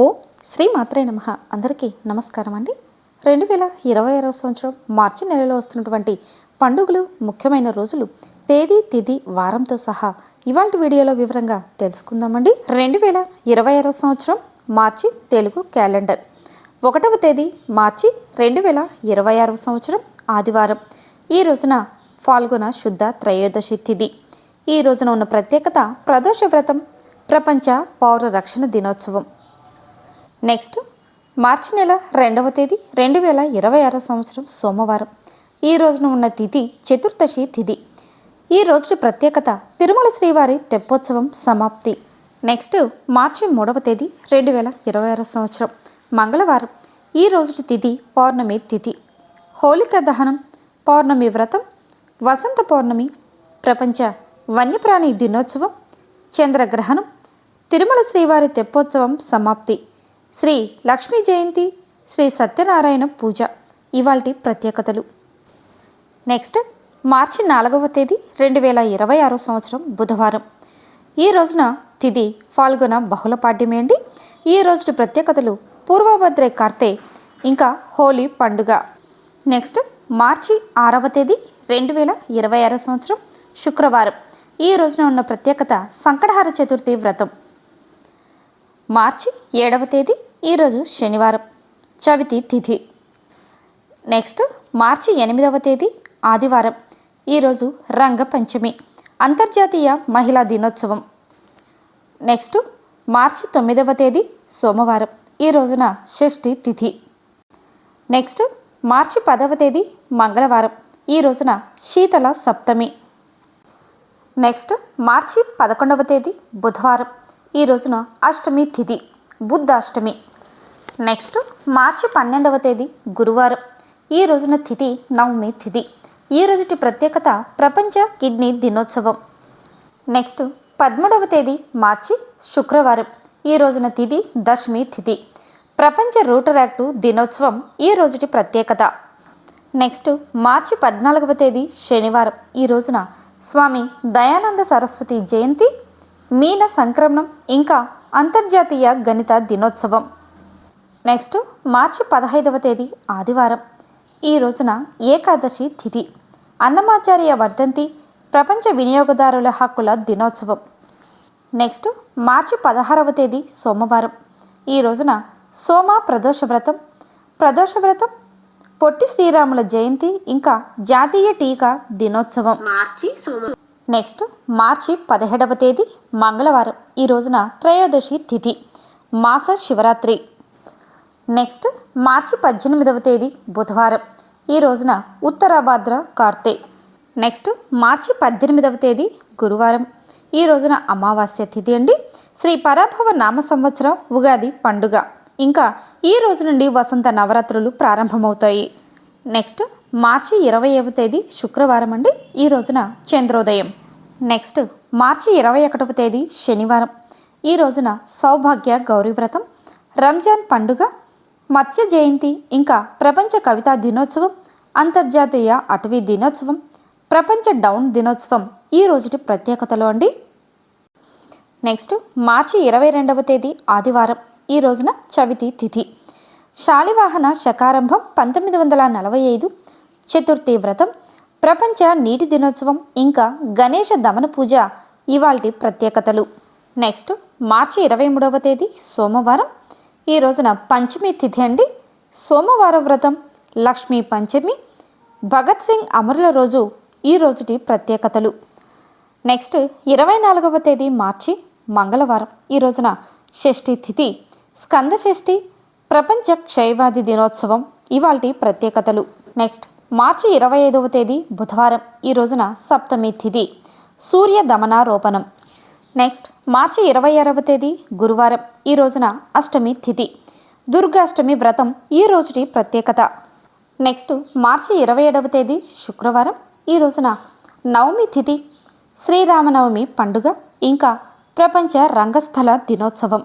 ఓ శ్రీ మాత్రే నమ. అందరికీ నమస్కారం అండి. రెండు వేల ఇరవై ఆరో సంవత్సరం మార్చి నెలలో వస్తున్నటువంటి పండుగలు ముఖ్యమైన రోజులు తేదీ తిది వారంతో సహా ఇవాళ వీడియోలో వివరంగా తెలుసుకుందామండి. రెండు వేల ఇరవై ఆరో సంవత్సరం మార్చి తెలుగు క్యాలెండర్. ఒకటవ తేదీ మార్చి రెండు వేల ఇరవై ఆరో సంవత్సరం ఆదివారం. ఈ రోజున ఫాల్గొన శుద్ధ త్రయోదశి తిథి ఈ రోజున ఉన్న ప్రత్యేకత ప్రదోష వ్రతం ప్రపంచ పౌర రక్షణ దినోత్సవం. నెక్స్ట్ మార్చి నెల రెండవ తేదీ రెండు వేల ఇరవై ఆరో సంవత్సరం సోమవారం. ఈ రోజున ఉన్న తిథి చతుర్దశి తిథి. ఈ రోజు ప్రత్యేకత తిరుమల శ్రీవారి తెప్పోత్సవం సమాప్తి. నెక్స్ట్ మార్చి మూడవ తేదీ రెండు వేల ఇరవై ఆరో సంవత్సరం మంగళవారం. ఈ రోజు తిథి పౌర్ణమి తిథి. హోళిక దహనం పౌర్ణమి వ్రతం వసంత పౌర్ణమి ప్రపంచ వన్యప్రాణి దినోత్సవం చంద్రగ్రహణం తిరుమల శ్రీవారి తెప్పోత్సవం సమాప్తి. శ్రీ లక్ష్మీ జయంతి శ్రీ సత్యనారాయణ పూజ ఇవాల్టి ప్రత్యేకతలు. నెక్స్ట్ మార్చి నాలుగవ తేదీ రెండు వేల ఇరవై ఆరో సంవత్సరం బుధవారం. ఈ రోజున తిది ఫాల్గొన బహుళ పాడ్యమే అండి. ఈ రోజు ప్రత్యేకతలు పూర్వభద్రే కార్తె ఇంకా హోలీ పండుగ. నెక్స్ట్ మార్చి ఆరవ తేదీ రెండు వేల ఇరవై ఆరో సంవత్సరం శుక్రవారం. ఈ రోజున ఉన్న ప్రత్యేకత సంకటహార చతుర్థి వ్రతం. మార్చి ఏడవ తేదీ ఈరోజు శనివారం. చవితి తిథి. నెక్స్ట్ మార్చి ఎనిమిదవ తేదీ ఆదివారం. ఈరోజు రంగపంచమి అంతర్జాతీయ మహిళా దినోత్సవం. నెక్స్ట్ మార్చి తొమ్మిదవ తేదీ సోమవారం. ఈ రోజున షష్ఠి తిథి. నెక్స్ట్ మార్చి పదవ తేదీ మంగళవారం. ఈ రోజున శీతల సప్తమి. నెక్స్ట్ మార్చి పదకొండవ తేదీ బుధవారం. ఈ రోజున అష్టమి తిథి బుద్ధాష్టమి. నెక్స్ట్ మార్చి పన్నెండవ తేదీ గురువారం. ఈ రోజున తిథి నవమి తిథి ఈ రోజుటి ప్రత్యేకత ప్రపంచ కిడ్నీ దినోత్సవం. నెక్స్ట్ పదమూడవ తేదీ మార్చి శుక్రవారం. ఈ రోజున తిథి దశమి తిథి ప్రపంచ రూటర్ యాక్టు దినోత్సవం ఈ రోజుటి ప్రత్యేకత. నెక్స్ట్ మార్చి పద్నాలుగవ తేదీ శనివారం. ఈ రోజున స్వామి దయానంద సరస్వతి జయంతి మీన సంక్రమణం ఇంకా అంతర్జాతీయ గణిత దినోత్సవం. నెక్స్ట్ మార్చి పదహైదవ తేదీ ఆదివారం. ఈ రోజున ఏకాదశి తిథి. అన్నమాచార్య వర్ధంతి ప్రపంచ వినియోగదారుల హక్కుల దినోత్సవం. నెక్స్ట్ మార్చి పదహారవ తేదీ సోమవారం. ఈ రోజున సోమ ప్రదోష వ్రతం. ప్రదోష వ్రతం పొట్టి శ్రీరాముల జయంతి ఇంకా జాతీయ టీకా దినోత్సవం. మార్చి నెక్స్ట్ మార్చి పదిహేడవ తేదీ మంగళవారం ఈ రోజున త్రయోదశి తిథి మాస శివరాత్రి. నెక్స్ట్ మార్చి పద్దెనిమిదవ తేదీ బుధవారం ఈ రోజున ఉత్తరాభాద్ర కార్తె. నెక్స్ట్ మార్చి పద్దెనిమిదవ తేదీ గురువారం ఈ రోజున అమావాస్య తిథి అండి. శ్రీ పరాభవ నామ సంవత్సరం ఉగాది పండుగ. ఇంకా ఈ రోజు నుండి వసంత నవరాత్రులు ప్రారంభమవుతాయి. నెక్స్ట్ మార్చి ఇరవైవ తేదీ శుక్రవారం అండి ఈ రోజున చంద్రోదయం. నెక్స్ట్ మార్చి ఇరవై ఒకటవ తేదీ శనివారం. ఈ రోజున సౌభాగ్య గౌరీ వ్రతం రంజాన్ పండుగ మత్స్య జయంతి ఇంకా ప్రపంచ కవితా దినోత్సవం అంతర్జాతీయ అటవీ దినోత్సవం ప్రపంచ డౌన్ దినోత్సవం ఈ రోజుటి ప్రత్యేకతలు అండి. నెక్స్ట్ మార్చి ఇరవై రెండవ తేదీ ఆదివారం. ఈ రోజున చవితి తిథి. శాలివాహన శకారంభం పంతొమ్మిది వందల నలభై ఐదు. చతుర్థి వ్రతం ప్రపంచ నీటి దినోత్సవం ఇంకా గణేష దమన పూజ ఇవాల్టి ప్రత్యేకతలు. నెక్స్ట్ మార్చి ఇరవై మూడవ తేదీ సోమవారం. ఈ రోజున పంచమి తిథి అండి. సోమవార వ్రతం లక్ష్మీ పంచమి భగత్ సింగ్ అమరుల రోజు ఈ రోజుటి ప్రత్యేకతలు. నెక్స్ట్ ఇరవై నాలుగవ తేదీ మార్చి మంగళవారం. ఈ రోజున షష్ఠి తిథి స్కంద షష్ఠి ప్రపంచ క్షయవాది దినోత్సవం ఇవాల్టి ప్రత్యేకతలు. నెక్స్ట్ మార్చి ఇరవై ఐదవ తేదీ బుధవారం ఈ రోజున సప్తమి తిథి. సూర్య దమనారోపణం. నెక్స్ట్ మార్చి ఇరవై ఆరవ తేదీ గురువారం ఈ రోజున అష్టమి తిథి. దుర్గాష్టమి వ్రతం ఈ రోజుటి ప్రత్యేకత. నెక్స్ట్ మార్చి ఇరవై ఏడవ తేదీ శుక్రవారం ఈ రోజున నవమి తిథి. శ్రీరామనవమి పండుగ ఇంకా ప్రపంచ రంగస్థల దినోత్సవం.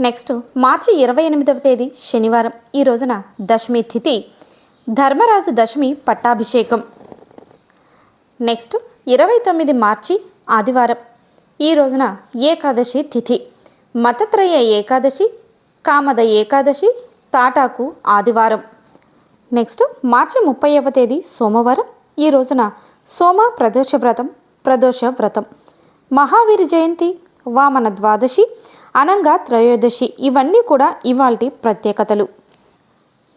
నెక్స్ట్ మార్చి ఇరవై ఎనిమిదవ తేదీ శనివారం ఈ రోజున దశమి తిథి. ధర్మరాజు దశమి పట్టాభిషేకం. నెక్స్ట్ ఇరవై తొమ్మిది మార్చి ఆదివారం. ఈ రోజున ఏకాదశి తిథి. మతత్రయ ఏకాదశి కామద ఏకాదశి తాటాకు ఆదివారం. నెక్స్ట్ మార్చి ముప్పైవ తేదీ సోమవారం. ఈ రోజున సోమ ప్రదోష వ్రతం ప్రదోష వ్రతం. మహావీర జయంతి వామన ద్వాదశి అనంగా త్రయోదశి ఇవన్నీ కూడా ఇవాల్టి ప్రత్యేకతలు.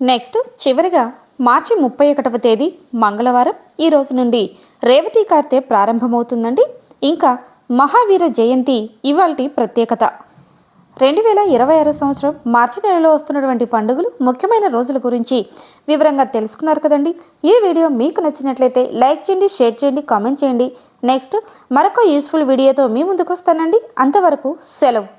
నెక్స్ట్ చివరిగా మార్చి ముప్పై ఒకటవ తేదీ మంగళవారం ఈ రోజు నుండి రేవతి కార్తె ప్రారంభమవుతుందండి. ఇంకా మహావీర జయంతి ఇవాల్టి ప్రత్యేకత. రెండు వేల ఇరవై ఆరో సంవత్సరం మార్చి నెలలో వస్తున్నటువంటి పండుగలు ముఖ్యమైన రోజుల గురించి వివరంగా తెలుసుకున్నారు కదండి. ఈ వీడియో మీకు నచ్చినట్లయితే లైక్ చేయండి షేర్ చేయండి కామెంట్ చేయండి. నెక్స్ట్ మరొక యూస్ఫుల్ వీడియోతో మీ ముందుకు వస్తానండి. అంతవరకు సెలవు.